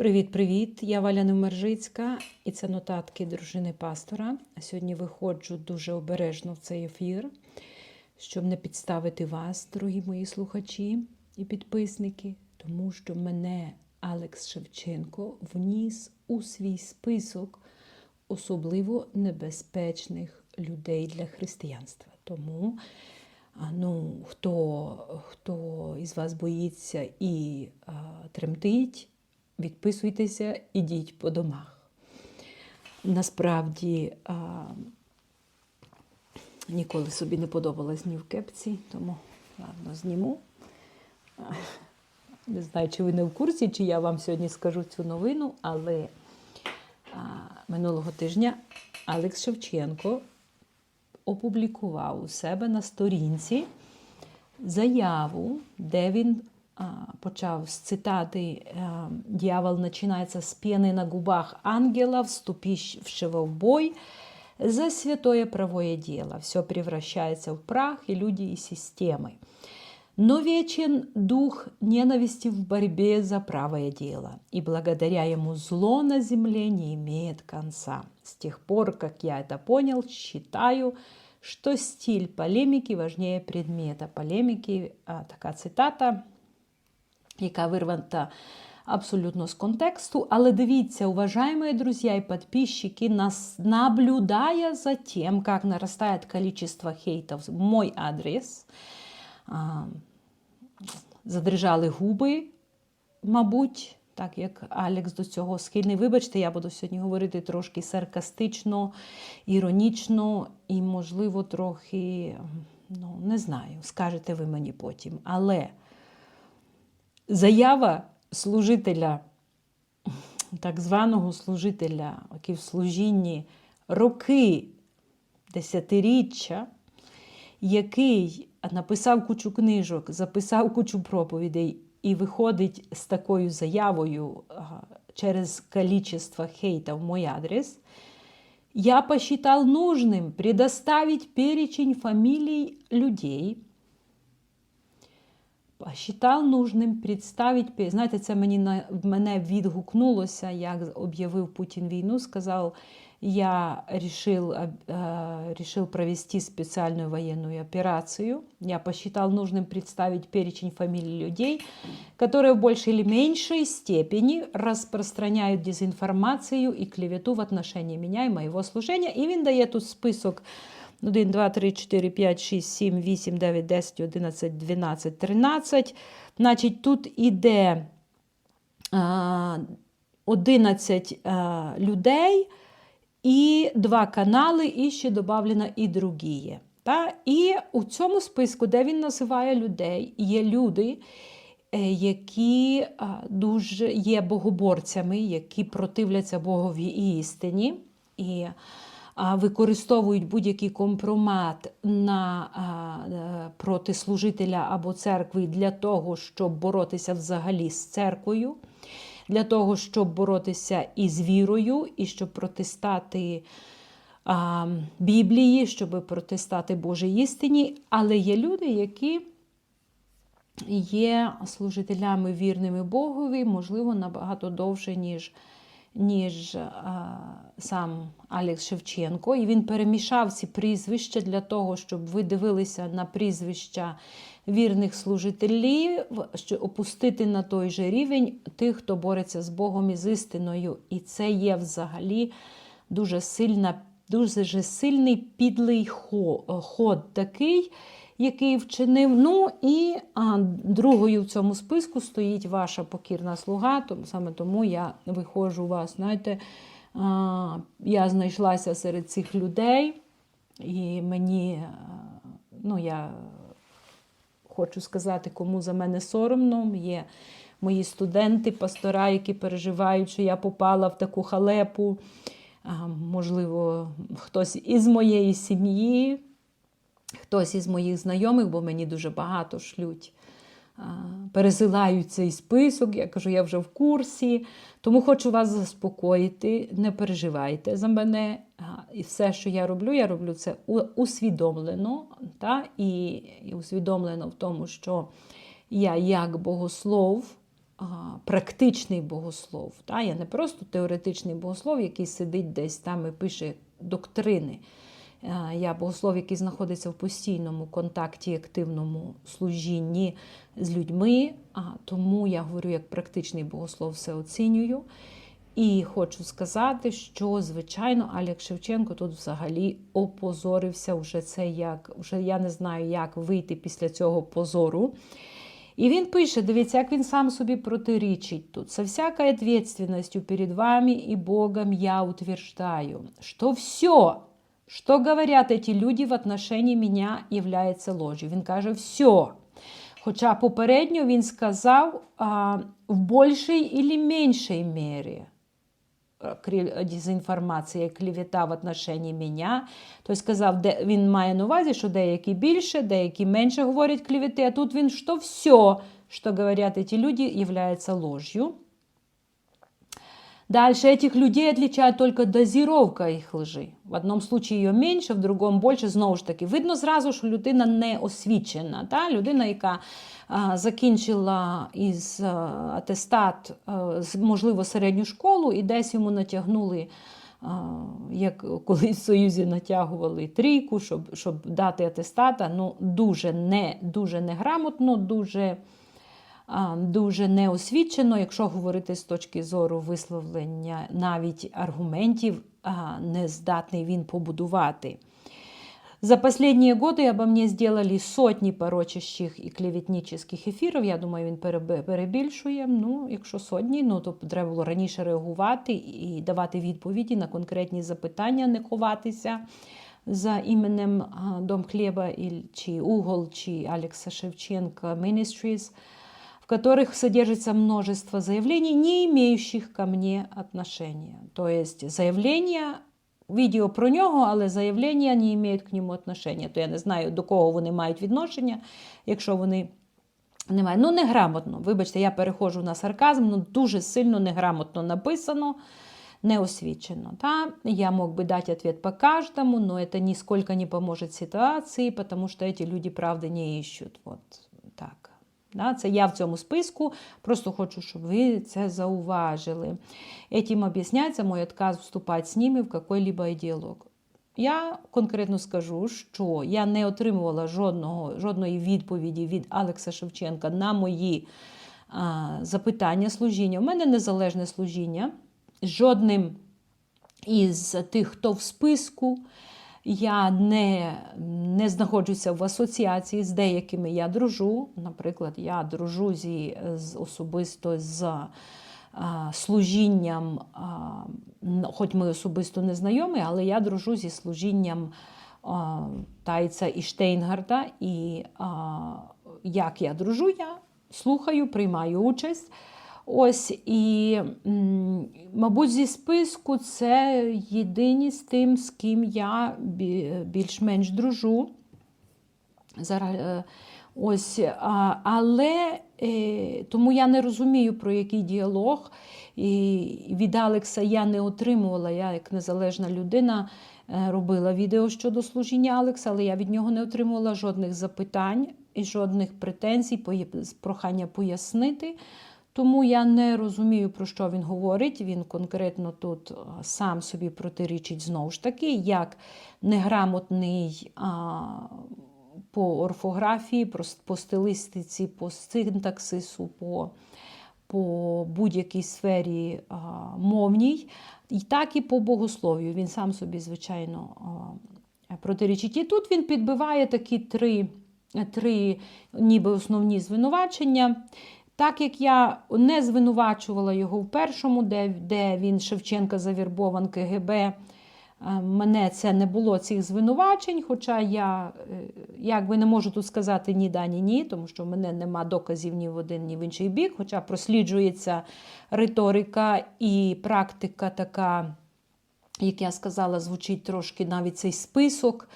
Привіт-привіт! Я Валя Невмержицька і це нотатки дружини пастора. Сьогодні виходжу дуже обережно в цей ефір, щоб не підставити вас, дорогі мої слухачі і підписники, тому що мене Алекс Шевченко вніс у свій список особливо небезпечних людей для християнства. Тому ну, хто, хто із вас боїться і а, тремтить, відписуйтеся, ідіть по домах. Насправді а, ніколи собі не подобалась ні в кепці, тому ладно, зніму. Не знаю, чи ви не в курсі, чи я вам сьогодні скажу цю новину, але а, минулого тижня Алекс Шевченко опублікував у себе на сторінці заяву, де він почав з цитати а, «Дьявол починається з пени на губах ангела, вступившего в бой за святое правое дело. Все превращается в прах, и люди, и системы. Но вечен дух ненависти в борьбе за правое дело, и благодаря ему зло на земле не имеет конца. С тех пор, как я это понял, считаю, что стиль полемики важнее предмета. Полемики, а, така цитата, яка вирвана абсолютно з контексту. Але дивіться, уважаемые друзья и подписчики, нас наблюдая за тем, как нарастает количество хейтов в мой адрес, задрижали губи, мабуть, так як Алекс до цього схильний. Вибачте, я буду сьогодні говорити трошки саркастично, іронічно і, можливо, трохи, ну, не знаю, скажете ви мені потім. Але заява служителя, так званого служителя, який в служінні роки, десятиріччя, який написав кучу книжок, записав кучу проповідей і виходить з такою заявою через количество хейта в мой адрес, я посчитал нужным предоставить перечень фамилий людей, посчитав нужним представити, знаєте, це мені на мене відгукнулося, як об'явив Путін війну, сказав, я решил, э, решил провести специальную военную операцию. Я посчитал нужным представить перечень фамилий людей, которые в большей или меньшей степени распространяют дезинформацию и клевету в отношении меня и моего служения. І він дає тут список 1, 2, 3, 4, 5, 6, 7, 8, 9, 10, 11, 12, 13. Значить, тут іде 11 людей і два канали, і ще додавлено і другі. І у цьому списку, де він називає людей, є люди, е, які дуже є богоборцями, які противляться Богові і істині. І використовують будь-який компромат на, е, проти служителя або церкви для того, щоб боротися взагалі з церквою для того, щоб боротися із вірою, і щоб протистати Біблії, щоб протистати Божій істині. Але є люди, які є служителями вірними Богові, можливо, набагато довше, ніж ніж а, сам Алекс Шевченко. І він перемішав ці прізвища для того, щоб ви дивилися на прізвища вірних служителів, щоб опустити на той же рівень тих, хто бореться з Богом і з істиною. І це є взагалі дуже сильна, дуже сильний підлий ход такий. Який вчинив. Ну і а, другою в цьому списку стоїть ваша покірна слуга, тому саме тому я виходжу вас. Знаєте, а, я знайшлася серед цих людей, і мені, ну, я хочу сказати, кому за мене соромно. Є мої студенти, пастора, які переживають, що я попала в таку халепу. Можливо, хтось із моєї сім'ї, хтось із моїх знайомих, бо мені дуже багато шлють. Пересилають цей список, я кажу, я вже в курсі. Тому хочу вас заспокоїти, не переживайте за мене. І все, що я роблю, я роблю це усвідомлено. Та? І, усвідомлено в тому, що я, як богослов, практичний богослов. Та? Я не просто теоретичний богослов, який сидить десь там і пише доктрини. А, Я богослов, який знаходиться в постійному контакті, активному служінні з людьми. А, Тому я говорю як практичний богослов, все оцінюю. І хочу сказати, що, звичайно, Олег Шевченко тут взагалі опозорився вже це як, вже я не знаю, як вийти після цього позору. І він пише: дивіться, як він сам собі протирічить тут. Со всякой ответственностью перед вами и Богом я утверждаю, что все, что говорят эти люди в отношении меня, является ложью. Він каже, все. Хоча попередньо він сказав а, в більшій і меншій мірі крі- дезінформація, клівета в отношенні мене. Тобто сказав, де він має на увазі, що деякі більше, деякі менше говорять клевети, а тут він, що все, що говорять ці люди, являється ложью. Дальше этих людей отличает только дозировка их лжи. В одному случаї її менше, в другому більше. Знову ж таки, видно зразу, що людина не освічена. Та? Людина, яка а, закінчила із а, атестат, а, можливо, середню школу, і десь йому натягнули, як колись в Союзі натягували трійку, щоб, щоб дати атестата. Ну, дуже, не, дуже неграмотно, дуже дуже неосвічено, якщо говорити з точки зору висловлення навіть аргументів, не здатний він побудувати. За последние годы обо мне сделали сотні порочащих і клеветнических ефірів. Я думаю, він перебільшує. Ну, якщо сотні, ну то треба було раніше реагувати і давати відповіді на конкретні запитання, не ховатися за іменем Дом Хлеба чи Угол, чи Алекса Шевченка в которых содержится множество заявлений, не имеющих ко мне отношения. То есть заявлення, відео про нього, але заявлення не мають к ньому отношення. То я не знаю, до кого вони мають відношення, якщо вони не мають. Ну, неграмотно. Вибачте, я переходжу на сарказм, ну дуже сильно неграмотно написано. неосвечено. Да? Я мог бы дать ответ по каждому, но это нисколько не поможет ситуации, потому что эти люди правды не ищут. Вот так. Це я в цьому списку, просто хочу, щоб ви це зауважили. Этим об'ясняється мой отказ вступати з ними в какой-либо диалог. Я конкретно скажу, що я не отримувала жодного, жодної відповіді від Алекса Шевченка на мої а, запитання служіння. У мене незалежне служіння. Жодним із тих, хто в списку, я не, не знаходжуся в асоціації з деякими я дружу. Наприклад, я дружу зі, з, особисто з а, служінням, а, хоч ми особисто не знайомі, але я дружу зі служінням а, Тайца і Штейнгарда. І а, як я дружу, я слухаю, приймаю участь. Ось і, мабуть, зі списку це єдині з тим, з ким я більш-менш дружу. Е, ось, але е, тому я не розумію, про який діалог. І від Алекса я не отримувала. Я, як незалежна людина, е, робила відео щодо служіння Алекса, але я від нього не отримувала жодних запитань і жодних претензій, прохання пояснити. Тому я не розумію, про що він говорить. Він конкретно тут сам собі протирічить знову ж таки, як неграмотний а, по орфографії, по стилистиці, по синтаксису, по, по будь-якій сфері а, мовній, і так і по богослов'ю. Він сам собі, звичайно, а, протирічить. І тут він підбиває такі три, три ніби основні звинувачення. Так як я не звинувачувала його в першому, де, де він Шевченка завірбован КГБ, е, мене це не було цих звинувачень, хоча я е, якби не можу тут сказати ні да, ні ні, тому що в мене нема доказів ні в один, ні в інший бік, хоча просліджується риторика і практика така, як я сказала, звучить трошки навіть цей список.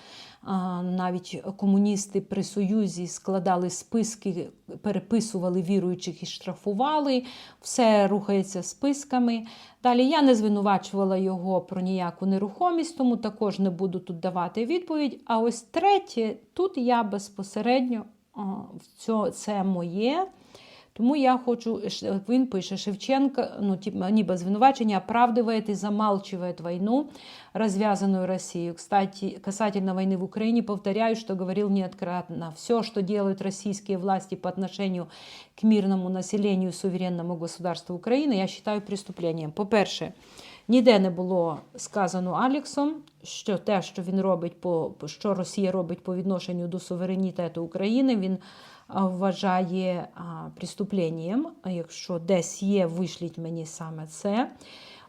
Навіть комуністи при Союзі складали списки, переписували віруючих і штрафували. Все рухається списками. Далі я не звинувачувала його про ніяку нерухомість, тому також не буду тут давати відповідь. А ось третє, тут я безпосередньо це моє. Тому я хочу, ш- він пише, Шевченко, ну, типа, ніби звинувачення, оправдывает и замалчивает войну, развязанную Россией. Кстати, касательно войны в Украине, повторяю, что говорил неоднократно. Все, что делают российские власти по отношению к мирному населению суверенному государству Украины, я считаю преступлением. По-перше, ніде не було сказано Аліксом, що те, що він робить по що Росія робить по відношенню до суверенітету України, він вважає. А Якщо десь є, вишліть мені саме це.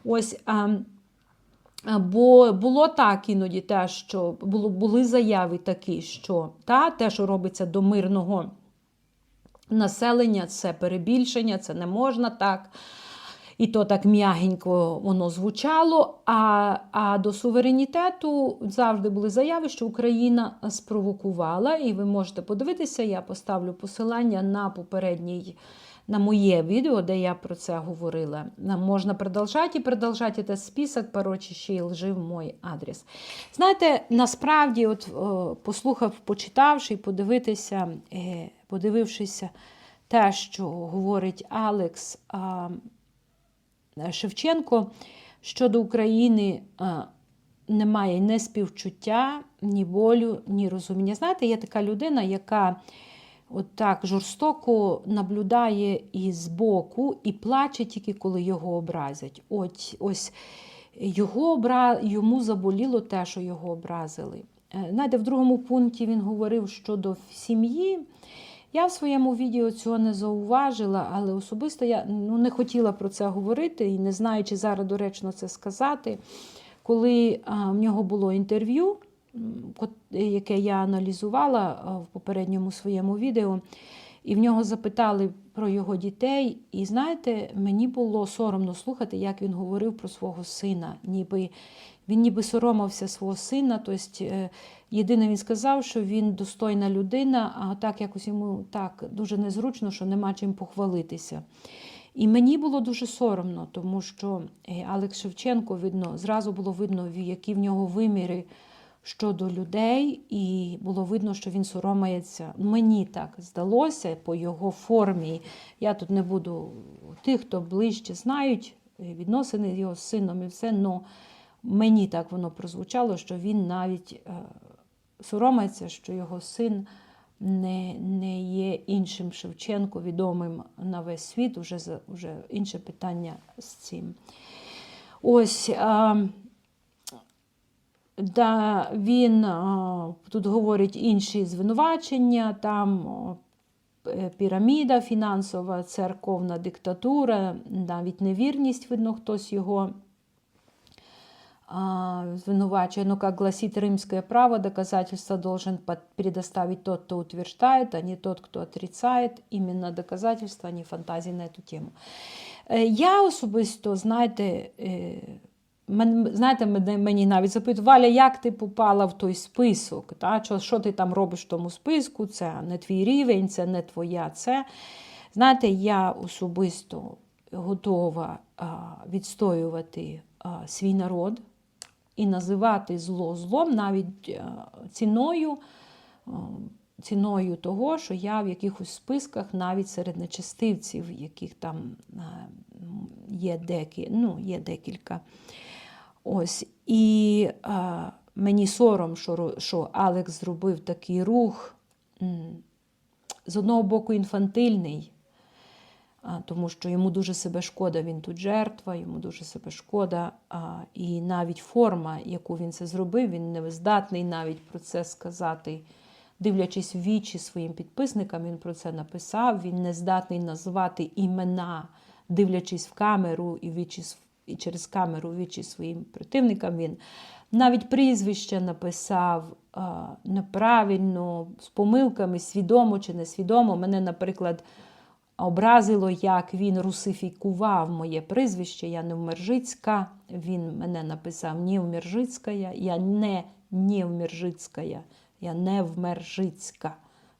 Ось. Бо було так іноді те, що було, були заяви такі, що та, те, що робиться до мирного населення, це перебільшення, це не можна так. І то так м'ягенько воно звучало. А, а до суверенітету завжди були заяви, що Україна спровокувала. І ви можете подивитися, я поставлю посилання на попередній. На моє відео, де я про це говорила. Можна продовжати і продовжати цей список, коротше, ще й лжив мій адрес. Знаєте, насправді, от о, послухав, почитавши і подивитися, е, подивившися те, що говорить Алекс Шевченко щодо України, немає ні співчуття, ні болю, ні розуміння. Знаєте, є така людина, яка от так жорстоко наблюдає і збоку, і плаче тільки коли його образять. От, ось його йому заболіло те, що його образили. Е, Знаєте, в другому пункті він говорив щодо сім'ї. Я в своєму відео цього не зауважила, але особисто я ну, не хотіла про це говорити і не знаю, чи зараз доречно це сказати. Коли а, в нього було інтерв'ю, яке я аналізувала в попередньому своєму відео, і в нього запитали про його дітей. І знаєте, мені було соромно слухати, як він говорив про свого сина. Ніби він ніби соромився свого сина. Тобто, е, єдине він сказав, що він достойна людина, а так якось йому так дуже незручно, що нема чим похвалитися. І мені було дуже соромно, тому що е, Алекс Шевченко видно, зразу було видно, які в нього виміри щодо людей, і було видно, що він соромається. Мені так здалося по його формі. Я тут не буду тих, хто ближче знають е, відносини його з сином і все, але мені так воно прозвучало, що він навіть е, соромиться, що його син не, не є іншим Шевченко, відомим на весь світ. Уже, вже інше питання з цим. Ось. А, Да, він а, тут говорить інші звинувачення, там е, піраміда фінансова, церковна диктатура, навіть невірність, видно, хтось його звинувачує. Ну, как гласит римское право, доказательства должен предоставить тот, кто утверждает, а не тот, кто отрицает. Именно доказательства, а не фантазії на эту тему. Е, Я особисто, знаєте, е, знаєте, мені навіть запитують, Валя, як ти попала в той список? Та? Що, що ти там робиш в тому списку? Це не твій рівень, це не твоя це. Знаєте, я особисто готова відстоювати свій народ і називати зло злом навіть ціною. Ціною того, що я в якихось списках, навіть серед нечестивців, яких там є, декі, ну, є декілька. Ось. І а, мені сором, що, що Алекс зробив такий рух, з одного боку, інфантильний, тому що йому дуже себе шкода, він тут жертва, йому дуже себе шкода. І навіть форма, яку він це зробив, він не здатний навіть про це сказати. Дивлячись в вічі своїм підписникам, він про це написав. Він не здатний назвати імена, дивлячись в камеру і, вічі, і через камеру вічі своїм противникам. Він навіть прізвище написав а, неправильно, з помилками, свідомо чи несвідомо. Мене, наприклад, образило, як він русифікував моє прізвище. Я Невмержицька. Він мене написав Невмержицька. Я не Невмержицька, я Невмержицька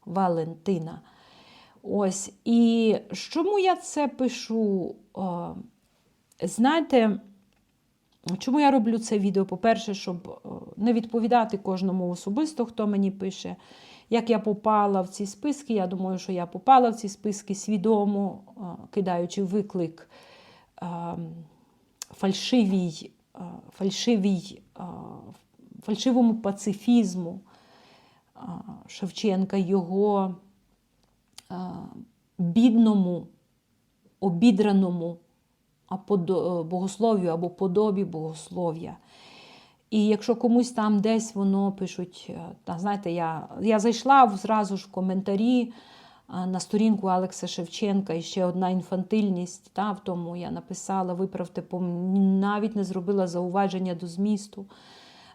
Валентина. Ось. І чому я це пишу? Знаєте, чому я роблю це відео? По-перше, щоб не відповідати кожному особисто, хто мені пише. Як я попала в ці списки, я думаю, що я попала в ці списки свідомо, кидаючи виклик фальшивій, фальшивій, фальшивому пацифізму Шевченка, його бідному, обідраному богослов'ю або подобі богослов'я. І якщо комусь там десь воно пишуть, е, знаєте, я, я зайшла зразу ж в коментарі на сторінку Алекса Шевченка і ще одна інфантильність. Та, в тому я написала, виправте, навіть не зробила зауваження до змісту.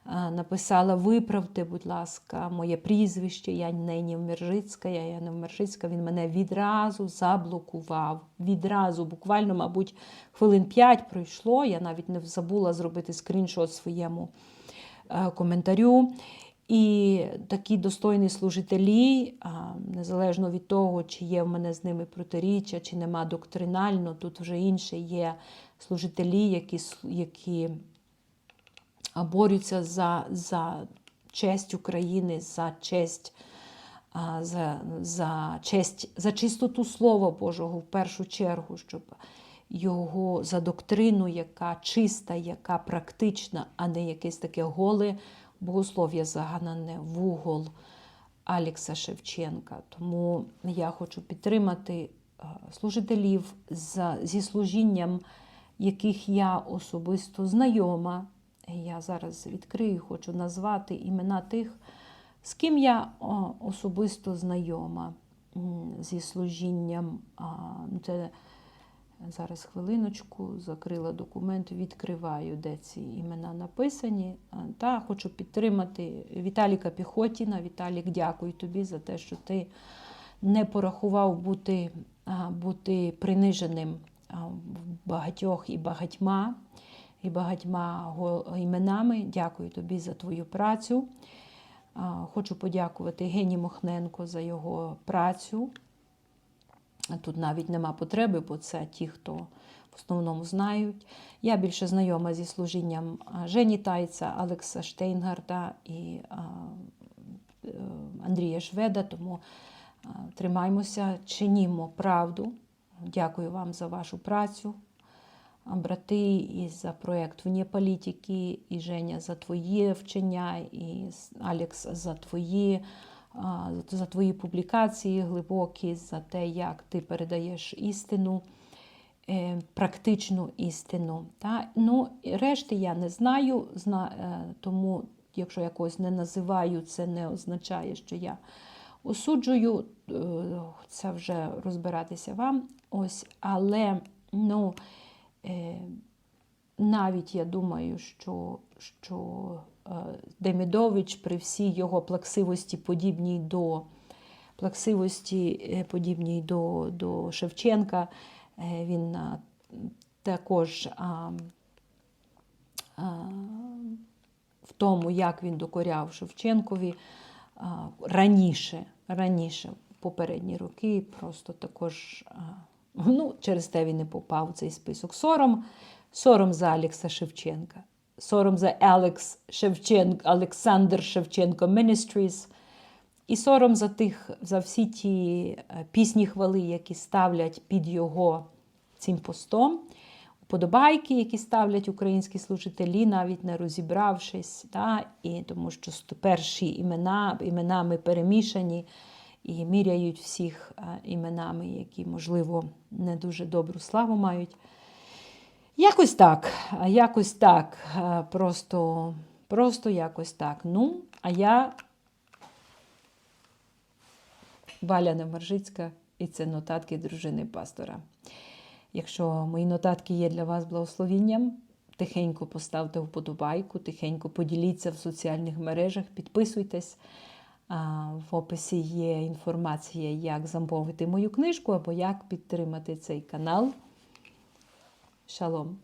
Написала: виправте, будь ласка, моє прізвище, я не Невмержицька, я Невмержицька. Він мене відразу заблокував. Відразу, буквально, мабуть, хвилин п'ять пройшло. Я навіть не забула зробити скріншот своєму е, коментарю. І такі достойні служителі, незалежно від того, чи є в мене з ними протиріччя, чи нема доктринально, тут вже інше є служителі, які, які борються за, за честь України, за честь, за, за честь, за чистоту Слова Божого в першу чергу, щоб його за доктрину, яка чиста, яка практична, а не якесь таке голе богослов'я заганане в угол Алекса Шевченка. Тому я хочу підтримати е, служителів зі служінням, яких я особисто знайома. Я зараз відкрию, хочу назвати імена тих, з ким я особисто знайома зі служінням. ну, Це зараз хвилиночку, закрила документ, відкриваю, де ці імена написані. Та хочу підтримати Віталіка Піхотіна. Віталік, дякую тобі за те, що ти не порахував бути, бути приниженим в багатьох і багатьма і багатьма іменами. Дякую тобі за твою працю. Хочу подякувати Гені Мохненко за його працю. Тут навіть нема потреби, бо це ті, хто в основному знають. Я більше знайома зі служінням Жені Тайця, Алекса Штейнгарда і е, Андрія Шведа, тому тримаймося, чинімо правду. Дякую вам за вашу працю брати, і за проєкт «Вне політики, і Женя за твоє вчення, і Алекс за твої, за твої публікації глибокі, за те, як ти передаєш істину, е, практичну істину. Та? Ну, решти я не знаю, е, тому якщо я когось не називаю, це не означає, що я осуджую, е, це вже розбиратися вам. Ось, але ну, навіть я думаю, що, що е, Демідович при всій його плаксивості, подібній до плаксивості, е, подібній до, до Шевченка, е, він також а, в тому, як він докоряв Шевченкові а, раніше, раніше, попередні роки, просто також. Ну, через те він не попав у цей список. Сором, сором за Алекса Шевченка, сором за Алекс Шевченко, Олександр Шевченко Ministries. І сором за тих, за всі ті е, пісні хвали, які ставлять під його цим постом. Подобайки, які ставлять українські служителі, навіть не розібравшись, та, і тому що перші імена, іменами перемішані і міряють всіх іменами, які, можливо, не дуже добру славу мають. Якось так, якось так, просто, просто якось так. Ну, а я Валя Немержицька, і це нотатки дружини пастора. Якщо мої нотатки є для вас благословінням, тихенько поставте вподобайку, тихенько поділіться в соціальних мережах, підписуйтесь. В описі є інформація, як замовити мою книжку або як підтримати цей канал. Шалом!